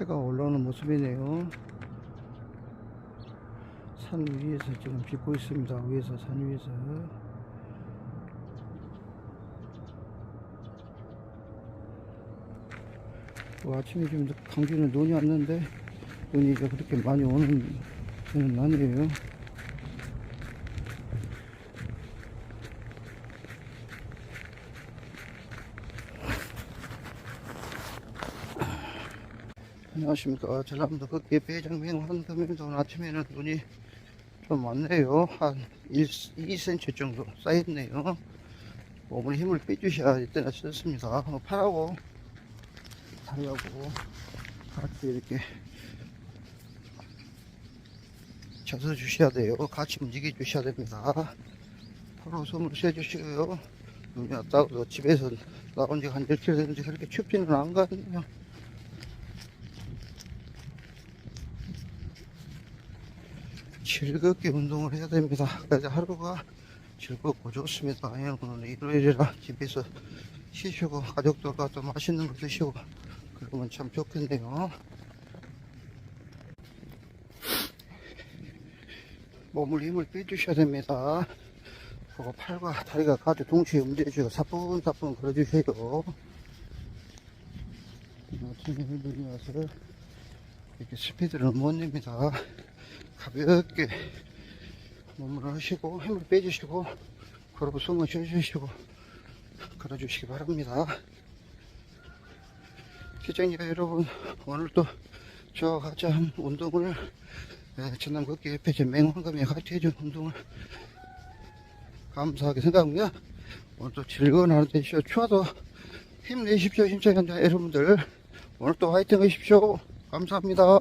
해가 올라오는 모습이네요. 산 위에서 지금 빗고 있습니다. 위에서 산 위에서. 뭐 아침에 지금 강진은 눈이 왔는데 눈이 이제 그렇게 많이 오는 는 아니에요. 안녕하십니까. 전남도 걷기 배장면 환금면도 오늘 아침에는 눈이 좀 많네요. 한 1, 2cm 정도 쌓였네요. 몸에 힘을 빼주셔야 이때나 썼습니다. 팔하고 다리하고 같이 이렇게 젖어 주셔야 돼요. 같이 움직여 주셔야 됩니다. 바로 숨을 쉬어 주시고요. 눈이 왔다고 집에서 나온 지한 10km 됐는데 그렇게 춥지는 않거든요. 즐겁게 운동을 해야 됩니다. 그래서 하루가 즐겁고 좋습니다. 오늘 일요일이라 집에서 쉬시고 가족들과 또 맛있는 거 드시고 그러면 참 좋겠네요. 몸을 힘을 빼주셔야 됩니다. 그리고 팔과 다리가 같이 동시에 움직여주고 사뿐사뿐 걸어주세요. 아침에 눈이 와서 이렇게 스피드를 못 냅니다. 가볍게 몸을 하시고 힘을 빼주시고 그리고 숨을 쉬어주시고 걸어주시기 바랍니다. 시청자 여러분 오늘도 같이 한 운동을 예, 전남 걷기 옆에 제 맹황감에 같이 해준 운동을 감사하게 생각하고요. 오늘도 즐거운 하루 되시오. 추워도 힘내십시오. 시청자 여러분들 오늘도 화이팅 하십시오. 감사합니다.